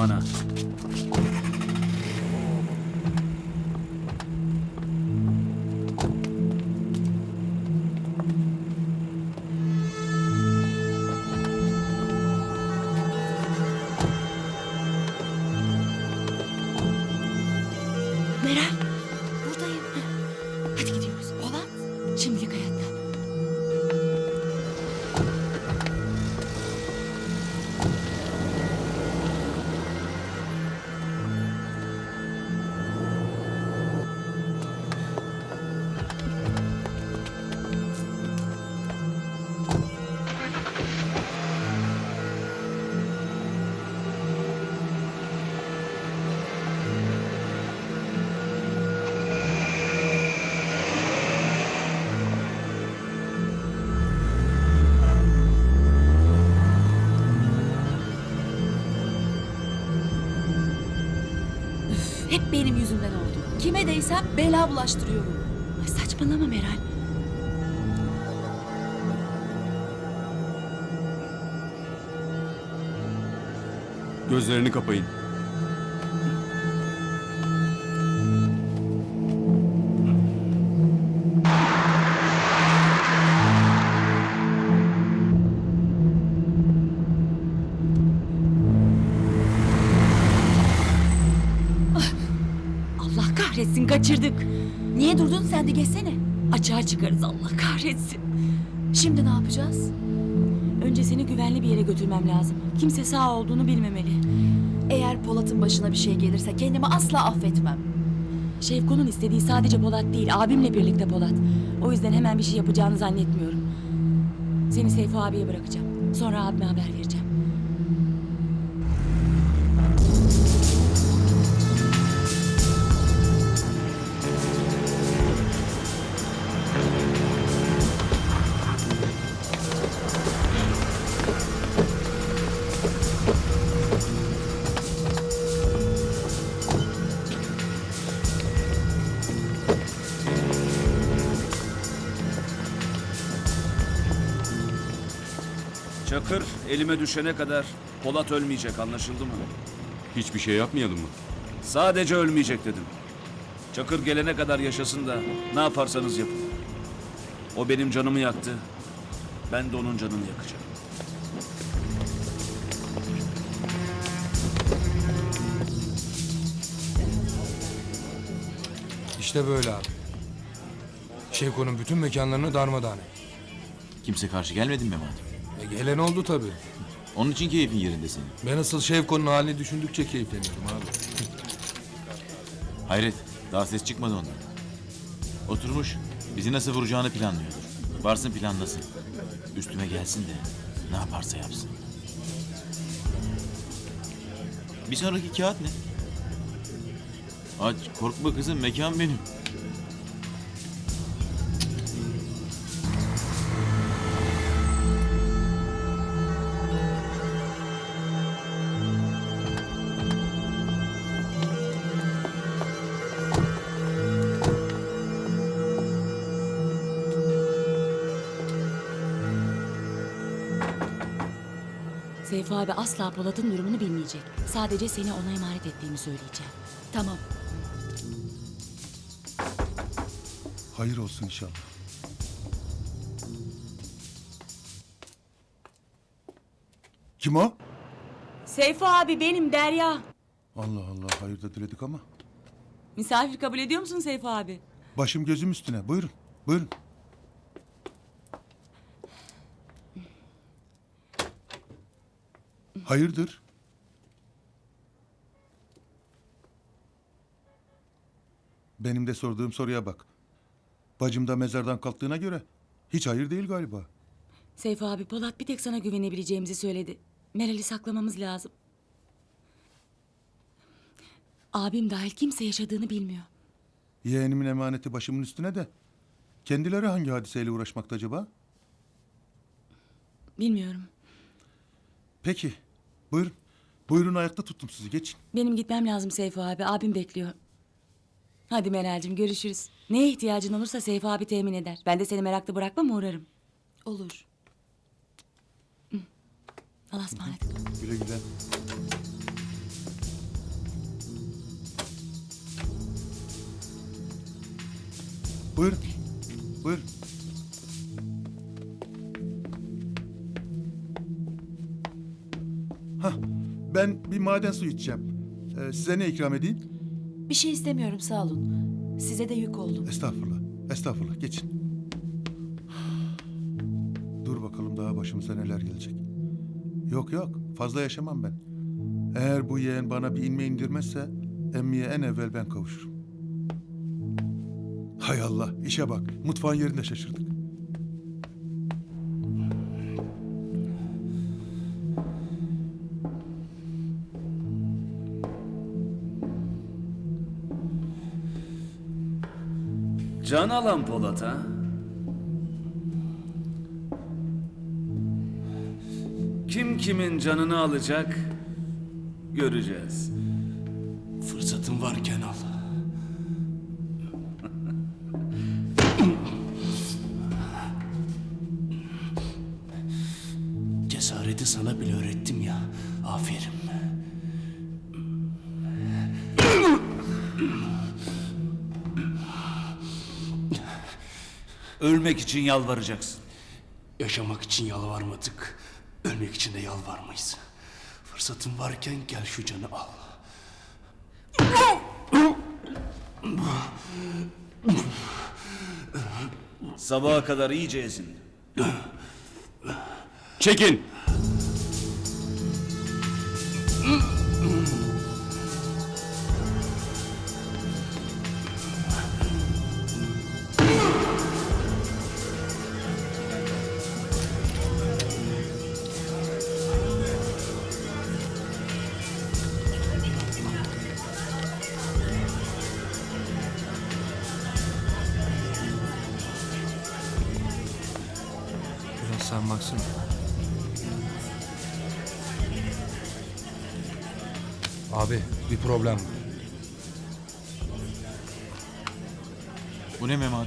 bana. Benim yüzümden oldu. Kime değsem bela bulaştırıyorum. Ay saçmalama Meral. Gözlerini kapayın. Açığa çıkarız Allah kahretsin. Şimdi ne yapacağız? Önce seni güvenli bir yere götürmem lazım. Kimse sağ olduğunu bilmemeli. Eğer Polat'ın başına bir şey gelirse kendimi asla affetmem. Şevko'nun istediği sadece Polat değil, abimle birlikte Polat. O yüzden hemen bir şey yapacağını zannetmiyorum. Seni Seyfo abiye bırakacağım. Sonra abime haber vereceğim. Çakır elime düşene kadar Polat ölmeyecek anlaşıldı mı? Hiçbir şey yapmayalım mı? Sadece ölmeyecek dedim. Çakır gelene kadar yaşasın da ne yaparsanız yapın. O benim canımı yaktı. Ben de onun canını yakacağım. İşte böyle abi. Şevko'nun bütün mekanlarını darmadağın et. Kimse karşı gelmedi mi Mehmet? Gelen oldu tabii. Onun için keyfin yerinde senin. Ben asıl Şevko'nun halini düşündükçe keyifleniyorum abi. Hayret, daha ses çıkmadı ondan. Oturmuş, bizi nasıl vuracağını planlıyordur. Varsın planlasın. Üstüme gelsin de ne yaparsa yapsın. Bir sonraki kağıt ne? Aç, korkma kızım, mekan benim. Seyfo abi asla Polat'ın durumunu bilmeyecek. Sadece seni ona emanet ettiğimi söyleyeceğim. Tamam. Hayır olsun inşallah. Kim o? Seyfo abi benim Derya. Allah Allah hayır da diledik ama. Misafir kabul ediyor musun Seyfo abi? Başım gözüm üstüne. Buyurun. Buyurun. Hayırdır? Benim de sorduğum soruya bak. Bacım da mezardan kalktığına göre hiç hayır değil galiba. Seyfo abi Polat bir tek sana güvenebileceğimizi söyledi. Meral'i saklamamız lazım. Abim dahil kimse yaşadığını bilmiyor. Yeğenimin emaneti başımın üstüne de. Kendileri hangi hadiseyle uğraşmakta acaba? Bilmiyorum. Peki. Buyurun. Buyurun ayakta tuttum sizi. Geçin. Benim gitmem lazım Seyfo abi. Abim bekliyor. Hadi Meral'cim görüşürüz. Neye ihtiyacın olursa Seyfo abi temin eder. Ben de seni meraklı bırakmam uğrarım. Olur. Hı. Allah'a ısmarladık. Güle güle. Buyurun. Buyurun. Hah, ben bir maden suyu içeceğim. Ee, size ne ikram edeyim? Bir şey istemiyorum sağ olun. Size de yük oldum. Estağfurullah. Estağfurullah. Geçin. Dur bakalım daha başımıza neler gelecek. Yok yok. Fazla yaşamam ben. Eğer bu yeğen bana bir inme indirmezse emmiye en evvel ben kavuşurum. Hay Allah. işe bak. Mutfağın yerinde şaşırdık. Can alan Polat ha? Kim kimin canını alacak göreceğiz. Fırsatın varken al. Ölmek için yalvaracaksın. Yaşamak için yalvarmadık. Ölmek için de yalvarmayız. Fırsatın varken gel şu canı al. Sabaha kadar iyice ezin. Çekin! Baksana. Abi bir problem var. Bu ne Memat?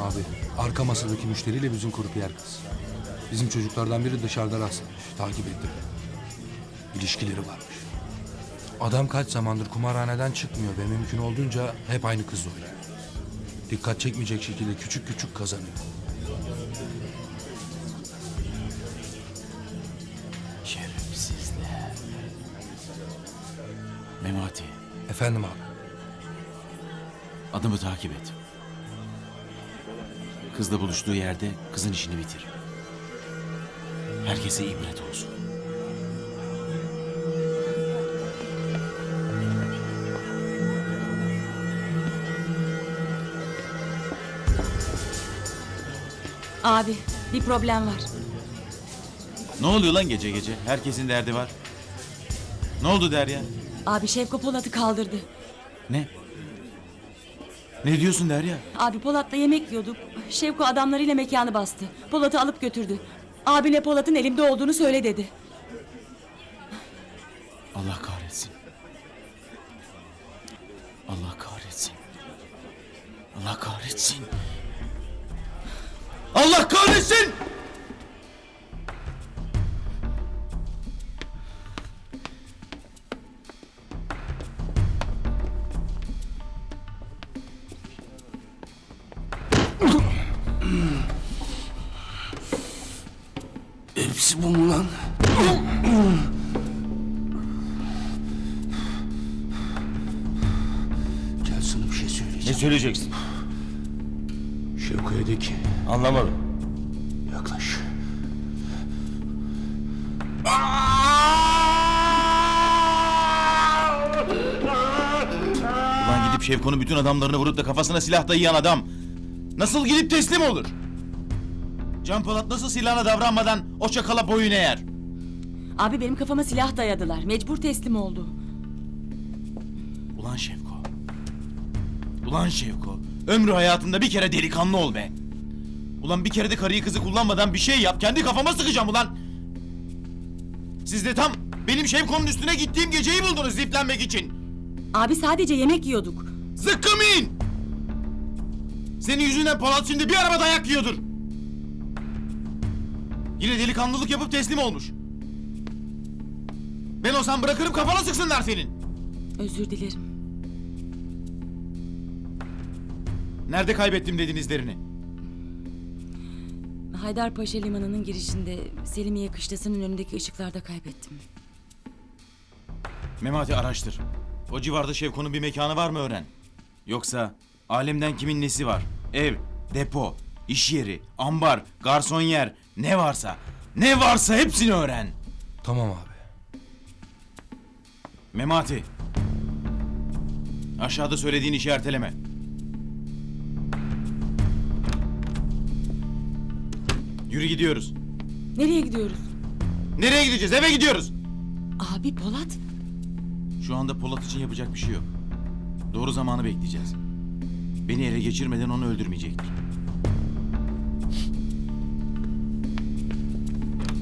Abi arka masadaki müşteriyle bizim kurpiyer kız. Bizim çocuklardan biri dışarıda rastlamış. Takip ettim. İlişkileri varmış. Adam kaç zamandır kumarhaneden çıkmıyor ve mümkün olduğunca hep aynı kızla oynuyor. Dikkat çekmeyecek şekilde küçük küçük kazanıyor. Şerefsizler. Memati, Efendim abi. adımı takip et. Kızla buluştuğu yerde kızın işini bitir. Herkese ibret olsun. Abi bir problem var. Ne oluyor lan gece gece? Herkesin derdi var. Ne oldu Derya? Abi Şevko Polat'ı kaldırdı. Ne? Ne diyorsun Derya? Abi Polat'la yemek yiyorduk. Şevko adamlarıyla mekanı bastı. Polat'ı alıp götürdü. Abine Polat'ın elimde olduğunu söyle dedi. Allah kahretsin. Allah kahretsin. Allah kahretsin. Allah kahretsin! Hepsi bu mu lan? Gel sana bir şey Ne söyleyeceğim. söyleyeceksin? Şevko'ya de ki Anlamadım. yaklaş. Ulan gidip Şevko'nun bütün adamlarını vurup da kafasına silah dayayan adam nasıl gidip teslim olur? Can Polat nasıl silahına davranmadan o çakala boyun eğer? Abi benim kafama silah dayadılar. Mecbur teslim oldu. Ulan Şevko. Ulan Şevko. Ömrü hayatında bir kere delikanlı ol be. Ulan bir kere de karıyı kızı kullanmadan bir şey yap. Kendi kafama sıkacağım ulan. Siz de tam benim Şevko'nun üstüne gittiğim geceyi buldunuz ziplenmek için. Abi sadece yemek yiyorduk. Zıkkım in! Senin yüzünden Polat şimdi bir araba dayak yiyordur. Yine delikanlılık yapıp teslim olmuş. Ben olsam bırakırım kafana sıksınlar senin. Özür dilerim. Nerede kaybettim dedin izlerini? Haydarpaşa Limanı'nın girişinde Selimiye kışlasının önündeki ışıklarda kaybettim. Memati araştır. O civarda Şevko'nun bir mekanı var mı öğren. Yoksa alemden kimin nesi var? Ev, depo, iş yeri, ambar, garson yer, ne varsa, ne varsa hepsini öğren. Tamam abi. Memati. Aşağıda söylediğin işi erteleme. Yürü gidiyoruz. Nereye gidiyoruz? Nereye gideceğiz? Eve gidiyoruz. Abi Polat. Şu anda Polat için yapacak bir şey yok. Doğru zamanı bekleyeceğiz. Beni ele geçirmeden onu öldürmeyecektir.